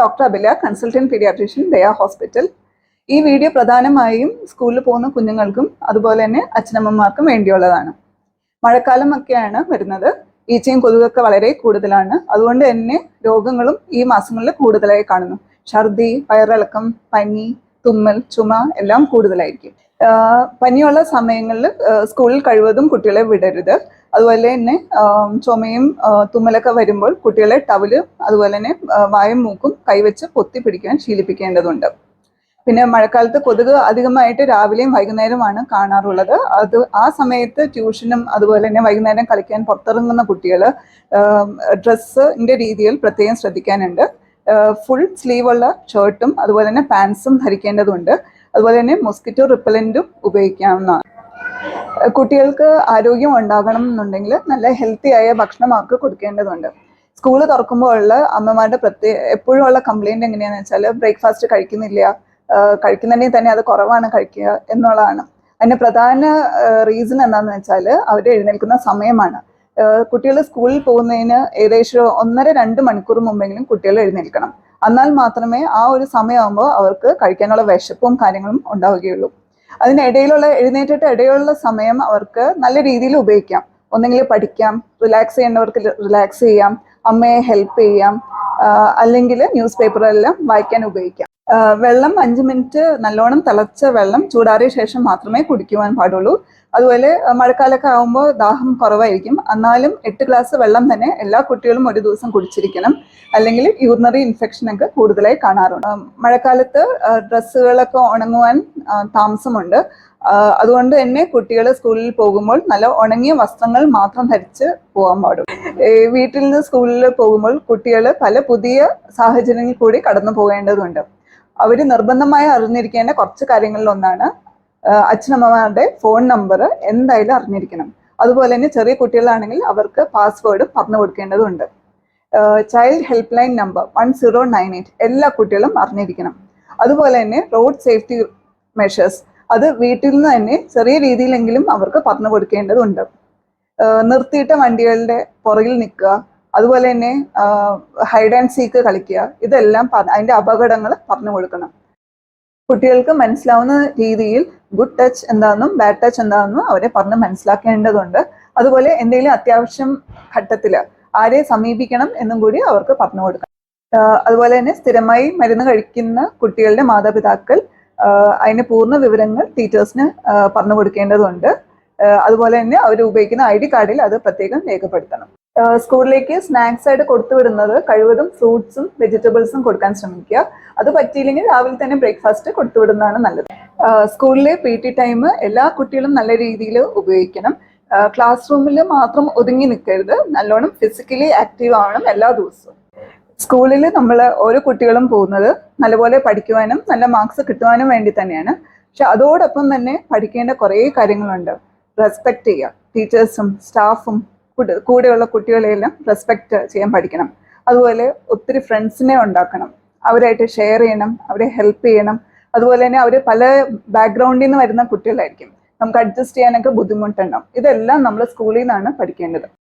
Doctor Abila consultant paediatrician Daya hospital. ഈ video പ്രധാനമായും സ്കൂളിൽ പോകുന്ന കുഞ്ഞുങ്ങൾക്കും അതുപോലെ തന്നെ അച്ഛനമ്മമാർക്കും വേണ്ടിയുള്ളതാണ്. മഴക്കാലം ഒക്കെയാണ് വരുന്നത്. ഈച്ചയും കൊതുകൊക്കെ വളരെ കൂടുതലാണ്. അതുകൊണ്ട് തന്നെ രോഗങ്ങളും ഈ മാസങ്ങളിൽ കൂടുതലായി കാണുന്നു. ഛർദി വയറിളക്കം പനി തുമ്മൽ ചുമ എല്ലാം കൂടുതലായിരിക്കും. പനിയുള്ള സമയങ്ങളിൽ സ്കൂളിൽ കഴിവതും കുട്ടികളെ വിടരുത്. അതുപോലെ തന്നെ ചുമയും തുമ്മലൊക്കെ വരുമ്പോൾ കുട്ടികളെ ടവൽ അതുപോലെ തന്നെ വായും മൂക്കും കൈവച്ച് പൊത്തി പിടിക്കാൻ ശീലിപ്പിക്കേണ്ടതുണ്ട്. പിന്നെ മഴക്കാലത്ത് കൊതുക് അധികമായിട്ട് രാവിലെയും വൈകുന്നേരമാണ് കാണാറുള്ളത്. അത് ആ സമയത്ത് ട്യൂഷനും അതുപോലെ തന്നെ വൈകുന്നേരം കളിക്കാൻ പുറത്തിറങ്ങുന്ന കുട്ടികൾ ഡ്രസ്സിന്റെ രീതിയിൽ പ്രത്യേകം ശ്രദ്ധിക്കാനുണ്ട്. ഫുൾ സ്ലീവുള്ള ഷർട്ടും അതുപോലെ തന്നെ പാൻസും ധരിക്കേണ്ടതുണ്ട്. അതുപോലെ തന്നെ മോസ്കിറ്റോ റിപ്പലന്റും ഉപയോഗിക്കാവുന്നതാണ്. കുട്ടികൾക്ക് ആരോഗ്യം ഉണ്ടാകണം എന്നുണ്ടെങ്കിൽ നല്ല ഹെൽത്തി ആയ ഭക്ഷണം അവർക്ക് കൊടുക്കേണ്ടതുണ്ട്. സ്കൂൾ തുറക്കുമ്പോൾ ഉള്ള അമ്മമാരുടെ പ്രത്യേക എപ്പോഴും ഉള്ള കംപ്ലൈന്റ് എങ്ങനെയാണെന്ന് വെച്ചാൽ ബ്രേക്ക്ഫാസ്റ്റ് കഴിക്കുന്നില്ല കഴിക്കുന്നുണ്ടെങ്കിൽ തന്നെ അത് കുറവാണ് കഴിക്കുക എന്നുള്ളതാണ്. അതിന്റെ പ്രധാന റീസൺ എന്താണെന്ന് വെച്ചാൽ അവർ എഴുന്നേൽക്കുന്ന സമയമാണ്. കുട്ടികൾ സ്കൂളിൽ പോകുന്നതിന് ഏകദേശം ഒന്നര രണ്ട് മണിക്കൂർ മുമ്പെങ്കിലും കുട്ടികൾ എഴുന്നേൽക്കണം. എന്നാൽ മാത്രമേ ആ ഒരു സമയമാകുമ്പോൾ അവർക്ക് കഴിക്കാനുള്ള വിശപ്പും കാര്യങ്ങളും ഉണ്ടാവുകയുള്ളൂ. അതിനിടയിലുള്ള എഴുന്നേറ്റിട്ട് ഇടയിലുള്ള സമയം അവർക്ക് നല്ല രീതിയിൽ ഉപയോഗിക്കാം. ഒന്നെങ്കിൽ പഠിക്കാം റിലാക്സ് ചെയ്യേണ്ടവർക്ക് റിലാക്സ് ചെയ്യാം അമ്മയെ ഹെൽപ്പ് ചെയ്യാം അല്ലെങ്കിൽ ന്യൂസ് പേപ്പറെല്ലാം വായിക്കാൻ ഉപയോഗിക്കാം. വെള്ളം അഞ്ച് മിനിറ്റ് നല്ലോണം തിളച്ച വെള്ളം ചൂടാറിയ ശേഷം മാത്രമേ കുടിക്കുവാൻ പാടുള്ളൂ. അതുപോലെ മഴക്കാലൊക്കെ ആകുമ്പോൾ ദാഹം കുറവായിരിക്കും. എന്നാലും എട്ട് ഗ്ലാസ് വെള്ളം തന്നെ എല്ലാ കുട്ടികളും ഒരു ദിവസം കുടിച്ചിരിക്കണം. അല്ലെങ്കിൽ യൂറിനറി ഇൻഫെക്ഷൻ ഒക്കെ കൂടുതലായി കാണാറുണ്ട്. മഴക്കാലത്ത് ഡ്രസ്സുകളൊക്കെ ഉണങ്ങുവാൻ താമസമുണ്ട്. അതുകൊണ്ട് തന്നെ കുട്ടികൾ സ്കൂളിൽ പോകുമ്പോൾ നല്ല ഉണങ്ങിയ വസ്ത്രങ്ങൾ മാത്രം ധരിച്ച് പോകാൻ പാടും. വീട്ടിൽ നിന്ന് സ്കൂളിൽ പോകുമ്പോൾ കുട്ടികൾ പല പുതിയ സാഹചര്യങ്ങളിൽ കൂടി കടന്നു പോകേണ്ടതുണ്ട്. അവർ നിർബന്ധമായി അറിഞ്ഞിരിക്കേണ്ട കുറച്ച് കാര്യങ്ങളിൽ ഒന്നാണ് അച്ഛനമ്മമാരുടെ ഫോൺ നമ്പർ എന്തായാലും അറിഞ്ഞിരിക്കണം. അതുപോലെ തന്നെ ചെറിയ കുട്ടികളാണെങ്കിൽ അവർക്ക് പാസ്വേഡ് പറഞ്ഞു കൊടുക്കേണ്ടതുണ്ട്. Child helpline number one zero nine eight എല്ലാ കുട്ടികളും അറിഞ്ഞിരിക്കണം. അതുപോലെ തന്നെ റോഡ് സേഫ്റ്റി മെഷേഴ്സ് അത് വീട്ടിൽ നിന്ന് തന്നെ ചെറിയ രീതിയിലെങ്കിലും അവർക്ക് പറഞ്ഞു കൊടുക്കേണ്ടതുണ്ട്. നിർത്തിയിട്ട വണ്ടികളുടെ പുറകിൽ നിൽക്കുക അതുപോലെ തന്നെ ഹൈഡ് ആൻഡ് സീക്ക് കളിക്കുക. ഇതെല്ലാം അതിന്റെ അപകടങ്ങൾ പറഞ്ഞു കൊടുക്കണം. കുട്ടികൾക്ക് മനസ്സിലാവുന്ന രീതിയിൽ ഗുഡ് ടച്ച് എന്താണെന്നും ബാഡ് ടച്ച് എന്താണെന്നും അവരെ പറഞ്ഞ് മനസ്സിലാക്കേണ്ടതുണ്ട്. അതുപോലെ എന്തെങ്കിലും അത്യാവശ്യം ഘട്ടത്തിൽ ആരെ സമീപിക്കണം എന്നും കൂടി അവർക്ക് പറഞ്ഞു കൊടുക്കണം. അതുപോലെ തന്നെ സ്ഥിരമായി മരുന്ന് കഴിക്കുന്ന കുട്ടികളുടെ മാതാപിതാക്കൾ അതിന് പൂർണ വിവരങ്ങൾ ടീച്ചേഴ്സിന് പറഞ്ഞു കൊടുക്കേണ്ടതുണ്ട്. അതുപോലെ തന്നെ അവർ ഉപയോഗിക്കുന്ന ഐ ഡി കാർഡിൽ അത് പ്രത്യേകം രേഖപ്പെടുത്തണം. സ്കൂളിലേക്ക് സ്നാക്സ് ആയിട്ട് കൊടുത്തു വിടുന്നത് കഴിവതും ഫ്രൂട്ട്സും വെജിറ്റബിൾസും കൊടുക്കാൻ ശ്രമിക്കുക. അത് പറ്റിയില്ലെങ്കിൽ രാവിലെ തന്നെ ബ്രേക്ക്ഫാസ്റ്റ് കൊടുത്തു വിടുന്നതാണ് നല്ലത്. സ്കൂളിലെ പി ടി ടൈം എല്ലാ കുട്ടികളും നല്ല രീതിയിൽ ഉപയോഗിക്കണം. ക്ലാസ് റൂമിൽ മാത്രം ഒതുങ്ങി നിൽക്കരുത്. നല്ലോണം ഫിസിക്കലി ആക്റ്റീവ് ആവണം എല്ലാ ദിവസവും. സ്കൂളിൽ നമ്മൾ ഓരോ കുട്ടികളും പോകുന്നത് നല്ലപോലെ പഠിക്കുവാനും നല്ല മാർക്സ് കിട്ടുവാനും വേണ്ടി തന്നെയാണ്. പക്ഷെ അതോടൊപ്പം തന്നെ പഠിക്കേണ്ട കുറേ കാര്യങ്ങളുണ്ട്. റെസ്പെക്ട് ചെയ്യുക. ടീച്ചേഴ്സും സ്റ്റാഫും കൂടെയുള്ള കുട്ടികളെയെല്ലാം റെസ്പെക്ട് ചെയ്യാൻ പഠിക്കണം. അതുപോലെ ഒത്തിരി ഫ്രണ്ട്സിനെ ഉണ്ടാക്കണം. അവരായിട്ട് ഷെയർ ചെയ്യണം അവരെ ഹെൽപ്പ് ചെയ്യണം. അതുപോലെ തന്നെ അവർ പല ബാക്ക്ഗ്രൗണ്ടിൽ നിന്ന് വരുന്ന കുട്ടികളായിരിക്കും. നമുക്ക് അഡ്ജസ്റ്റ് ചെയ്യാനൊക്കെ ബുദ്ധിമുട്ടുണ്ടാവും. ഇതെല്ലാം നമ്മൾ സ്കൂളിൽ നിന്നാണ് പഠിക്കേണ്ടത്.